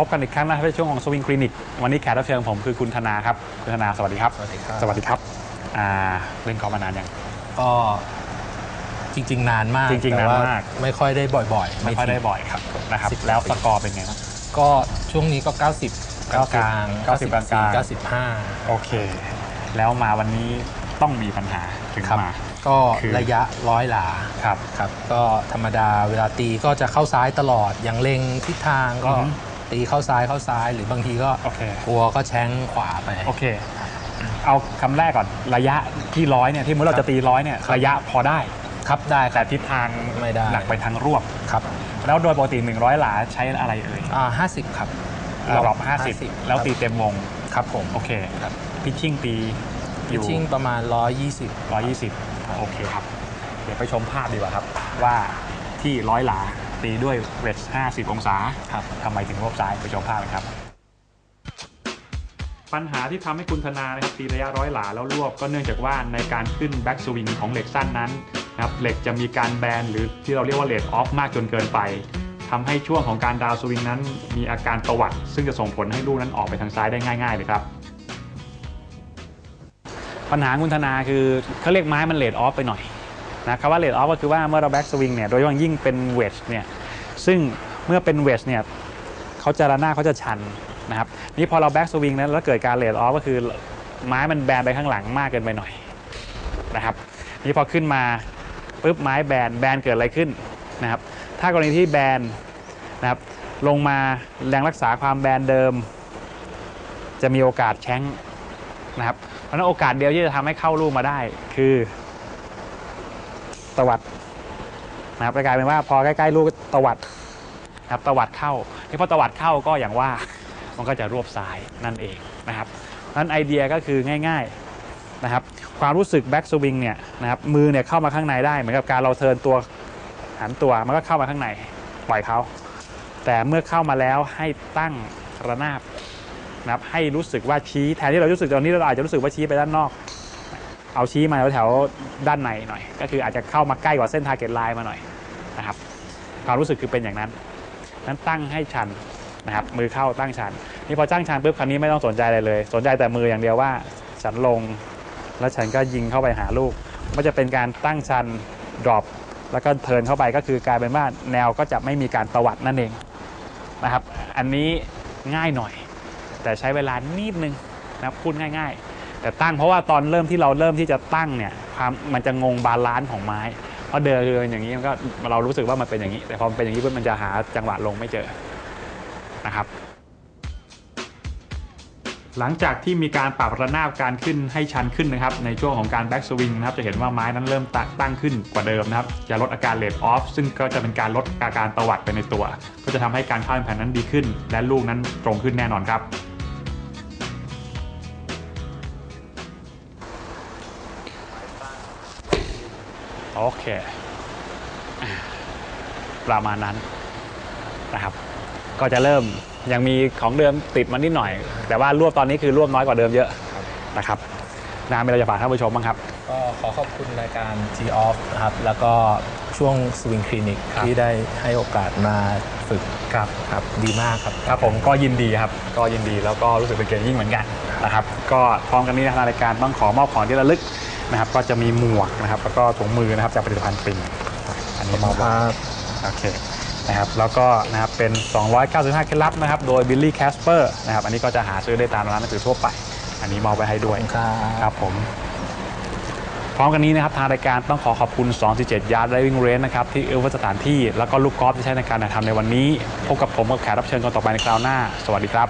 พบกันอีกครั้งนะครับในช่วงของสวิงคลินิกวันนี้แขกรับเชิญผมคือคุณธนาครับคุณธนาสวัสดีครับ สวัสดีครับ สวัสดีครับอ่าเล่นกอล์ฟมานานยัง ก็จริง ๆ นานมากจริงๆแต่นานว่มาก ไม่ค่อยได้บ่อยๆไม่ค่อยได้ทิ้งบ่อยครับนะครับสิบแล้วปีสกอร์เป็นไงบ้าง ก็ช่วงนี้ก็ 90 กลางกลาง90 กลางๆ 95 โอเค แล้วมาวันนี้ต้องมีปัญหาถึงครับ มา ก็คือระยะร้อยหลาครับ ครับ ก็ธรรมดาเวลาตีก็จะเข้าซ้ายตลอด อย่างเล็งทิศทางก็อือฮึ ตีเข้าซ้ายเข้าซ้าย หรือบางทีก็โอเคกลัวก็แช้งขวาไป โอเค เอาคำแรกก่อนระยะที่ร้อยเนี่ยที่เมื่อเราจะตีร้อยเนี่ยครับระยะพอได้ ครับได้คแต่รับ ทิศทางไม่ได้ หนักไปทางรวบ ครับแล้วโดยปกติ 100 หลาใช้อะไรเอ่ยอ่าห้าสิบครับรอบ50 แล้วตีเต็มวง ครับผม โอเคครับ พิชชิ่งตีอพิชยู่ ชิ่งประมาณ 120 120 โอเคครับ เดี๋ยวไปชมภาพดีกว่าครับ ว่าที่ร้อยหลา ตีด้วยเวท50 องศาครับทำไมถึงรวบซ้ายไปชมภาพกันครับ ปัญหาที่ทำให้คุณธนานะครับตีระยะร้อยหลาแล้วรวบก็เนื่องจากว่าในการขึ้นแบ็กสวิงของเหล็กสั้นนั้นนะครับเหล็กจะมีการแบนหรือที่เราเรียกว่าเลดออฟมากจนเกินไปทำให้ช่วงของการดาวสวิงนั้น มีอาการตวัดซึ่งจะส่งผลให้ลูกนั้นออกไปทางซ้ายได้ง่าย ๆ เลยครับ ปัญหาคุณธนาคือเขาเรียกไม้มันเลดออฟไปหน่อย นะคำว่าเลดออฟก็คือว่าเมื่อเราแบ็กสวิงเนี่ยโดยเฉพาะยิ่งเป็นเวทเนี่ยซึ่งเมื่อเป็นเวทเนี่ยเขาจะระนาเขาจะชันนะครับนี่พอเราแบ็กสวิงนั้นแล้วเกิดการเลดออฟก็คือไม้มันแบนไปข้างหลังมากเกินไปหน่อยนะครับนี่พอขึ้นมาปุ๊บไม้แบนแบนเกิดอะไรขึ้นนะครับถ้ากรณีที่แบนนะครับลงมาแรงรักษาความแบนเดิม จะมีโอกาสแช้งนะครับเพราะฉะนั้นโอกาสเดียวที่จะทำให้เข้าลูกมาได้ คือ ตวัดนะครับกลายเป็นว่าพอใกล้ๆลูกตวัดนะครับตวัดเข้าที่พอตวัดเข้าก็อย่างว่ามันก็จะรวบซ้ายนั่นเองนะครับนั้นไอเดียก็คือง่ายๆนะครับความรู้สึกแบ็กสวิงเนี่ยนะครับมือเนี่ยเข้ามาข้างในได้เหมือนกับการเราเทินตัวหันตัวมันก็เข้ามาข้างในปล่อยเขาแต่เมื่อเข้ามาแล้วให้ตั้งระนาบนะครับให้รู้สึกว่าชี้แทนที่เรารู้สึกตอนนี้เราอาจจะรู้สึกว่าชี้ไปด้านนอก เอาชี้มาแถวด้านในหน่อย ก็คืออาจจะเข้ามาใกล้กว่าเส้นทาร์เก็ตไลน์มาหน่อยนะครับความรู้สึกคือเป็นอย่างนั้น นั้นตั้งให้ชันนะครับมือเข้าตั้งชัน นี่พอตั้งชันปุ๊บคราวนี้ไม่ต้องสนใจอะไรเลย สนใจแต่มืออย่างเดียวว่าฉันลง แล้วฉันก็ยิงเข้าไปหาลูกมันจะเป็นการตั้งชันดรอปแล้วก็เทิร์นเข้าไปก็คือกลายเป็นว่าแนวก็จะไม่มีการตวัดนั่นเองนะครับ อันนี้ง่ายหน่อย แต่ใช้เวลานิดนึงนะครับพูดง่าย ๆ แต่ตั้งเพราะว่าตอนเริ่มที่เราเริ่มที่จะตั้งเนี่ยความมันจะงงบาลานซ์ของไม้เพราะเดินคืออย่างนี้มันก็เรารู้สึกว่ามันเป็นอย่างนี้ แต่พอเป็นอย่างนี้ปุ๊บมันจะหาจังหวะลงไม่เจอนะครับ หลังจากที่มีการปรับระนาบการขึ้นให้ชันขึ้นนะครับ ในช่วงของการแบ็กสวิงนะครับจะเห็นว่าไม้นั้นเริ่มตั้งขึ้นกว่าเดิมนะครับ จะลดอาการเลดออฟซึ่งก็จะเป็นการลดอาการตวัดไปในตัว ก็จะทำให้การเข้าแผ่นนั้นดีขึ้น และลูกนั้นตรงขึ้นแน่นอนครับ โอเคอ่าประมาณนั้นนะครับ ก็จะเริ่มยังมีของเดิมติดมานิดหน่อย แต่ว่ารวบตอนนี้คือรวบน้อยกว่าเดิมเยอะนะครับนามีอะไรจะฝากท่านผู้ชมบ้างครับ ก็ขอขอบคุณรายการ G Off นะครับ แล้วก็ช่วงสวิงคลินิกครับที่ได้ให้โอกาสมาฝึกครับครับ ดีมากครับ ครับผมก็ยินดีครับ ก็ยินดีแล้วก็รู้สึกเป็นเกียรติยิ่งเหมือนกันนะครับ ก็พร้อมกันนี้นะทางรายการต้องขอมอบของที่ระลึก นะครับ ก็จะมีหมวกนะครับ แล้วก็ถุงมือนะครับจากผลิตภัณฑ์ปิงอันนี้มอบไว้โอเคนะครับแล้วก็นะครับเป็น 295 เคล็ดลับนะครับ โดย Billy Casper นะครับ อันนี้ก็จะหาซื้อได้ตามร้านหนังสือทั่วไป อันนี้มอบไว้ให้ด้วยครับครับผมพร้อมกันนี้นะครับทางรายการต้องขอขอบคุณ 247 Yard Driving Range นะครับที่เอื้อเฟื้อสถานที่ แล้วก็ลูกกอล์ฟที่ใช้ในการถ่ายทำในวันนี้ พบกับผมกับแขกรับเชิญคนต่อไปในคราวหน้า สวัสดีครับ